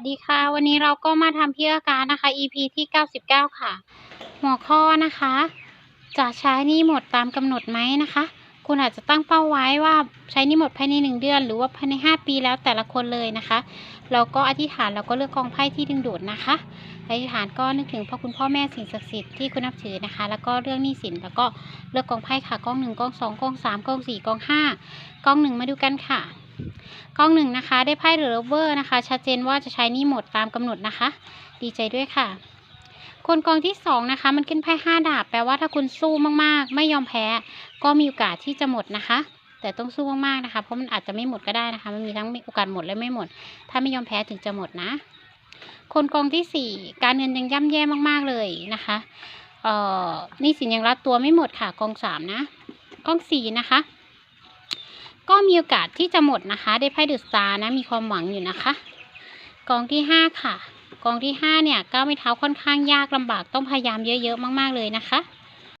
วัสดีค่ะ วันนี้เราก็มาทำพิธีการนะคะ EP ที่ 99 ค่ะ หัวข้อนะคะ จะใช้นี้หมดตามกำหนดไหมนะคะ คุณอาจจะตั้งเป้าไว้ว่าใช้นี้หมดภายใน 1 เดือน หรือว่าภายใน 5 ปีแล้วแต่ละคนเลยนะคะเราก็อธิษฐานแล้วก็เลือกกองไพ่ที่ดึงดูดนะคะอธิษฐานก็นึกถึงพ่อคุณพ่อแม่สิ่งศักดิ์สิทธิ์ที่คุณนับถือนะคะ แล้วก็เรื่องหนี้สินแล้วก็เลือกกองไพ่ค่ะกองหนึ่งกองสองกองสามกองสี่กองห้ากองหนึ่งมาดูกันค่ะ กองหนึ่งนะคะ ได้ไพ่เดอะเวอร์นะคะ ชัดเจนว่าจะใช้นี่หมดตามกำหนดนะคะ ดีใจด้วยค่ะ คนกองที่สองนะคะ มันขึ้นไพ่ห้าดาบ แปลว่าถ้าคุณสู้มากๆ ไม่ยอมแพ้ ก็มีโอกาสที่จะหมดนะคะ แต่ต้องสู้มากๆนะคะ เพราะมันอาจจะไม่หมดก็ได้นะคะ มันมีทั้งโอกาสหมดและไม่หมด ถ้าไม่ยอมแพ้ถึงจะหมดนะ คนกองที่สี่การเงินยังย่ำแย่มากๆเลยนะคะเอ่อนี่สินยังรัดตัวไม่หมดค่ะกองสามนะกองสี่นะคะ ก็มีโอกาสที่จะหมดนะคะ ได้ไพ่เดอะสตาร์นะมีความหวังอยู่นะคะ กองที่ห้าค่ะ กองที่ห้าเนี่ยก้าวไม่เท้าค่อนข้างยากลำบากต้องพยายามเยอะๆมาก ๆเลยนะคะ